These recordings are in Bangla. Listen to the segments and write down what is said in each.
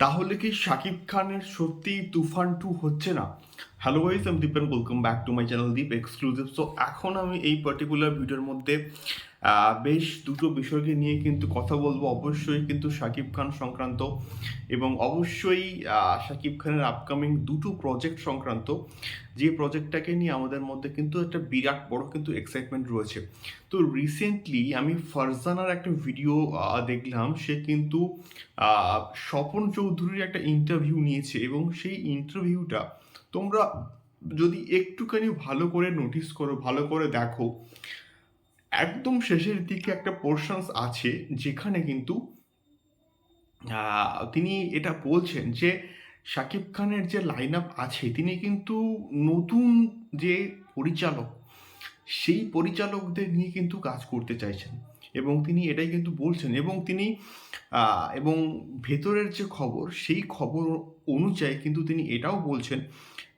তাহলে কি শাকিব খানের সত্যি তুফান টু হচ্ছে না? হ্যালো গাইস আমি Dipen welcome back to my channel Deep exclusive so এখন আমি এই পার্টিকুলার ভিডিওর মধ্যে বেশ দুটো বিষয়কে নিয়ে কিন্তু কথা বলব। অবশ্যই কিন্তু শাকিব খান সংক্রান্ত এবং অবশ্যই শাকিব খানের আপকামিং দুটো প্রজেক্ট সংক্রান্ত। যে প্রজেক্টটাকে নিয়ে আমাদের মধ্যে কিন্তু একটা বিরাট বড় কিন্তু এক্সাইটমেন্ট রয়েছে। তো রিসেন্টলি আমি ফারজানার একটা ভিডিও দেখলাম। সে কিন্তু স্বপন চৌধুরীর একটা ইন্টারভিউ নিয়েছে এবং সেই ইন্টারভিউটা তোমরা যদি একটুখানি ভালো করে নোটিস করো, ভালো করে দেখো একদম শেষের দিকে একটা পোর্শনস আছে যেখানে কিন্তু তিনি এটা বলছেন যে শাকিব খানের যে লাইন আপ আছে, তিনি কিন্তু নতুন যে পরিচালক, সেই পরিচালকদের নিয়ে কিন্তু কাজ করতে চাইছেন। এবং তিনি এটাই কিন্তু বলছেন এবং তিনি এবং ভেতরের যে খবর, সেই খবর অনুযায়ী কিন্তু তিনি এটাও বলছেন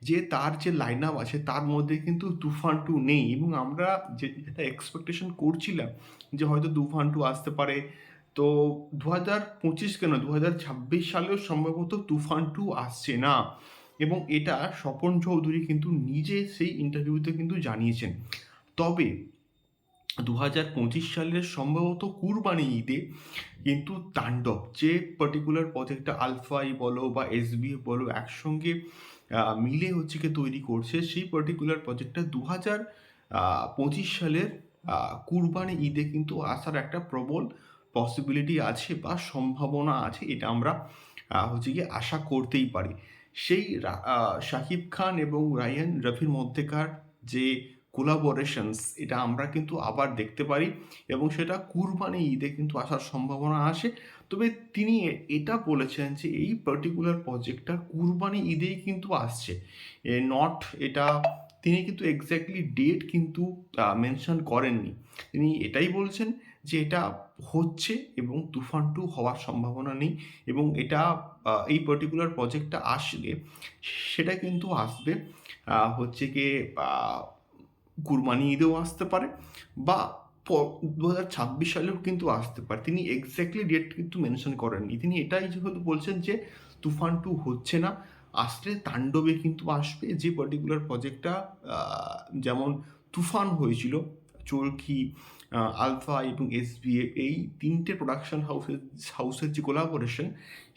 যে তার যে লাইন আপ আছে, তার মধ্যে কিন্তু তুফান টু নেই এবং আমরা যে যেটা এক্সপেকটেশন করছিলাম যে হয়তো তুফান টু আসতে পারে, তো দু হাজার পঁচিশ কেন দু হাজার ছাব্বিশ সালেও সম্ভবত তুফান টু আসছে না এবং এটা স্বপন চৌধুরী কিন্তু নিজে সেই ইন্টারভিউতে কিন্তু জানিয়েছেন। তবে দু হাজার পঁচিশ সালের সম্ভবত কুরবানি ঈদে কিন্তু তাণ্ডব, যে পার্টিকুলার প্রজেক্টটা আলফাই বলো বা এসবি বলো একসঙ্গে মিলে হচ্ছে কি তৈরি করছে, সেই পার্টিকুলার প্রজেক্টটা দু হাজার পঁচিশ সালের কুরবানি ঈদে কিন্তু আসার একটা প্রবল পসিবিলিটি আছে বা সম্ভাবনা আছে, এটা আমরা হচ্ছে গিয়ে আশা করতেই পারি। সেই শাকিব খান এবং রায়ান রফির মধ্যেকার যে কোলাবোরেশনস এটা আমরা কিন্তু আবার দেখতে পারি এবং সেটা কুরবানি ঈদে কিন্তু আসার সম্ভাবনা আসে। তবে তিনি এটা বলেছেন যে এই পার্টিকুলার প্রজেক্টটা কুরবানি ঈদেই কিন্তু আসছে। নট এটা তিনি কিন্তু এক্স্যাক্টলি ডেট কিন্তু মেনশন করেননি। তিনি এটাই বলছেন যে এটা হচ্ছে এবং তুফান টু হওয়ার সম্ভাবনা নেই এবং এটা এই পার্টিকুলার প্রজেক্টটা আসলে সেটা কিন্তু আসবে হচ্ছে আহ, কুরবানি ঈদেও আসতে পারে বা দু হাজার ছাব্বিশ সালেও কিন্তু আসতে পারে। তিনি এক্স্যাক্টলি ডেট কিন্তু মেনশন করেননি। তিনি এটাই যেহেতু বলছেন যে তুফান টু হচ্ছে না, আসলে তাণ্ডবে কিন্তু আসবে যে পার্টিকুলার প্রজেক্টটা যেমন তুফান হয়েছিল, চরকি আলফা এবং এসবিএ, এই তিনটে প্রোডাকশন হাউসের হাউসের যে কোলাবোরেশন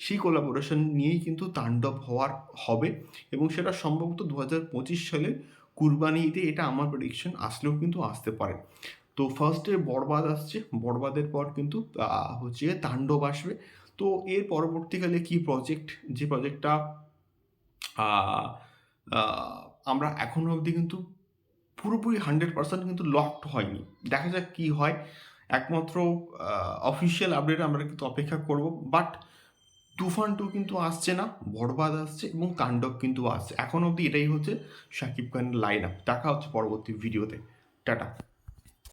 সেই কোলাবোরেশন নিয়েই কিন্তু তাণ্ডব হওয়ার, হবে এবং সেটা সম্ভবত দু হাজার পঁচিশ সালে কুরবানি ঈদে এটা আমার প্রেডিকশন আসলেও কিন্তু আসতে পারে। তো ফার্স্টে বরবাদ আসছে বরবাদের পর কিন্তু হচ্ছে তাণ্ডব আসবে। তো এর পরবর্তীকালে কি প্রজেক্ট যে প্রজেক্টটা আমরা এখনও অবধি কিন্তু পুরোপুরি হান্ড্রেড পার্সেন্ট কিন্তু লকড হয়নি। দেখা যাক কি হয়। একমাত্র অফিসিয়াল আপডেট আমরা কিন্তু অপেক্ষা করব। বাট তুফান টু কিন্তু আসছে না, বরবাদ আসছে এবং তাণ্ডব কিন্তু আসছে। এখন অবধি এটাই হচ্ছে শাকিব খানের লাইন আপ দেখা হচ্ছে পরবর্তী ভিডিওতে টাটা।